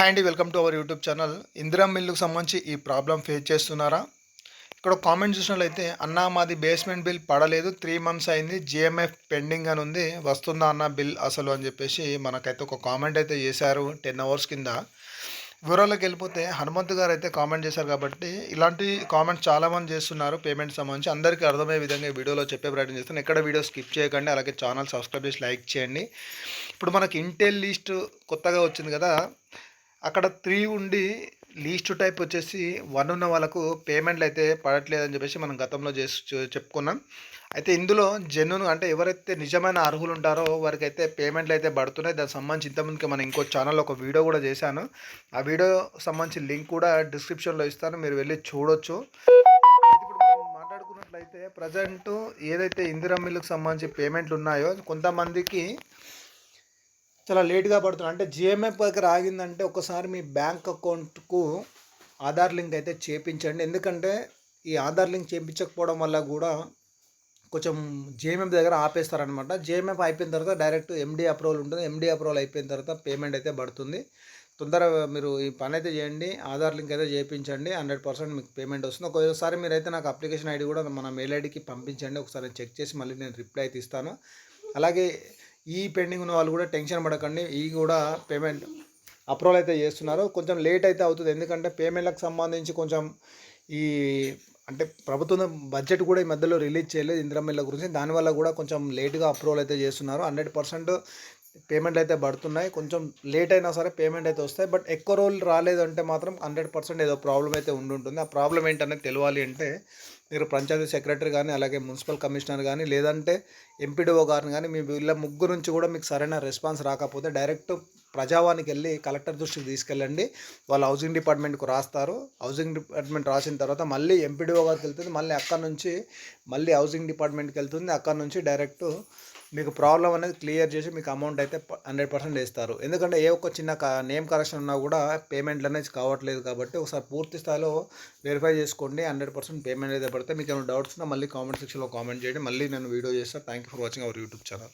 Hi అండి welcome to our YouTube channel. Indira మిల్లుకు సంబంధించి ఈ ప్రాబ్లం ఫేస్ చేస్తున్నారా? ఇక్కడ కామెంట్ చూసినట్లయితే అన్న మాది బేస్మెంట్ బిల్ పడలేదు త్రీ మంత్స్ అయింది జిఎంఎఫ్ పెండింగ్ అని ఉంది వస్తుందా అన్న బిల్ అసలు? అని చెప్పేసి మనకైతే ఒక కామెంట్ అయితే చేశారు టెన్ అవర్స్ కింద. వివరాలకు వెళ్ళిపోతే హనుమంత్ గారు అయితే కామెంట్ చేశారు కాబట్టి ఇలాంటి కామెంట్స్ చాలామంది చేస్తున్నారు పేమెంట్ సంబంధించి. అందరికీ అర్థమయ్యే విధంగా వీడియోలో చెప్పే ప్రయత్నం చేస్తాను ఎక్కడ వీడియో స్కిప్ చేయకండి అలాగే ఛానల్ సబ్స్క్రైబ్ చేసి లైక్ చేయండి. ఇప్పుడు మనకి ఇంటెల్ లిస్ట్ కొత్తగా వచ్చింది కదా అక్కడ త్రీ ఉండి లీస్ట్ టైప్ వచ్చేసి వన్ ఉన్న వాళ్ళకు పేమెంట్లు అయితే పడట్లేదని చెప్పేసి మనం గతంలో చేసి చెప్పుకున్నాం. అయితే ఇందులో జెన్యున్ అంటే ఎవరైతే నిజమైన అర్హులు ఉంటారో వారికి అయితే పేమెంట్లు అయితే పడుతున్నాయి. దానికి సంబంధించి ఇంతకుముందుకి మనం ఇంకో ఛానల్లో ఒక వీడియో కూడా చేశాను. ఆ వీడియో సంబంధించి లింక్ కూడా డిస్క్రిప్షన్లో ఇస్తాను. మీరు వెళ్ళి చూడొచ్చు. ఇప్పుడు మాట్లాడుకున్నట్లయితే ప్రజెంట్ ఏదైతే ఇందిరా మిల్లుకు సంబంధించి పేమెంట్లు ఉన్నాయో కొంతమందికి చాలా లేట్గా పడుతుంది అంటే జిఎంఎఫ్ దగ్గర ఆగిందంటే ఒకసారి మీ బ్యాంక్ అకౌంట్కు ఆధార్ లింక్ అయితే చేపించండి. ఎందుకంటే ఈ ఆధార్ లింక్ చేయించకపోవడం వల్ల కూడా కొంచెం జేఎంఎఫ్ దగ్గర ఆపేస్తారనమాట జేఎంఎఫ్ అయిపోయిన తర్వాత డైరెక్ట్ ఎండి అప్రూవల్ ఉంటుంది. ఎండి అప్రూవల్ అయిపోయిన తర్వాత పేమెంట్ అయితే పడుతుంది. తొందరగా మీరు ఈ పని అయితే చేయండి. ఆధార్ లింక్ అయితే చేయించండి హండ్రెడ్ పర్సెంట్ మీకు పేమెంట్ వస్తుంది. ఒకసారి మీరైతే నాకు అప్లికేషన్ ఐడి కూడా మన మెయిల్ ఐడికి పంపించండి. ఒకసారి చెక్ చేసి మళ్ళీ నేను రిప్లై అయితే ఇస్తాను. అలాగే ఈ పెండింగ్ ఉన్న వాళ్ళు కూడా టెన్షన్ పడకండి. ఈ కూడా పేమెంట్ అప్రూవల్ అయితే చేస్తున్నారు. కొంచెం లేట్ అయితే అవుతుంది. ఎందుకంటే పేమెంట్లకు సంబంధించి కొంచెం ఈ అంటే ప్రభుత్వం బడ్జెట్ కూడా ఈ మధ్యలో రిలీజ్ చేయలేదు ఇంద్రమిల్ల గురించి. దానివల్ల కూడా కొంచెం లేట్గా అప్రూవల్ అయితే చేస్తున్నారు. హండ్రెడ్ పర్సెంట్ పేమెంట్ అయితే పడుతున్నాయి. కొంచెం లేట్ అయినా సరే పేమెంట్ అయితే వస్తాయి. బట్ ఎక్కువ రోజులు రాలేదంటే మాత్రం హండ్రెడ్ పర్సెంట్ ఏదో ప్రాబ్లం అయితే ఉండి ఉంటుంది. ఆ ప్రాబ్లం ఏంటనేది తెలియాలి అంటే మీరు పంచాయతీ సెక్రటరీ కానీ అలాగే మున్సిపల్ కమిషనర్ కానీ లేదంటే ఎంపీడీఓ గారిని కానీ మీ వీళ్ళ ముగ్గురు నుంచి కూడా మీకు సరైన రెస్పాన్స్ రాకపోతే డైరెక్ట్ ప్రజావానికి వెళ్ళి కలెక్టర్ దృష్టికి తీసుకెళ్ళండి. వాళ్ళు హౌసింగ్ డిపార్ట్మెంట్కు రాస్తారు. హౌసింగ్ డిపార్ట్మెంట్ రాసిన తర్వాత మళ్ళీ ఎంపీడీఓ గారికి వెళ్తుంది. మళ్ళీ అక్కడ నుంచి మళ్ళీ హౌసింగ్ డిపార్ట్మెంట్కి వెళ్తుంది. అక్కడ నుంచి డైరెక్ట్ మీకు ప్రాబ్లం అనేది క్లియర్ చేసి మీకు అమౌంట్ అయితే హండ్రెడ్ పర్సెంట్ వేస్తారు ఎందుకంటే ఏ ఒక్క చిన్న నేమ్ కరెక్షన్ ఉన్నా కూడా పేమెంట్లు అనేది కావట్లేదు కాబట్టి ఒకసారి పూర్తి స్థాయిలో వెరిఫై చేసుకోండి. హండ్రెడ్ పర్సెంట్ పేమెంట్ అయితే పడితే మీకు ఏమైనా డౌట్స్ ఉన్నా మళ్ళీ కామెంట్ సెక్షన్లో కామెంట్ చేయండి. మళ్ళీ నేను వీడియో చేస్తాను thank you for watching our YouTube channel.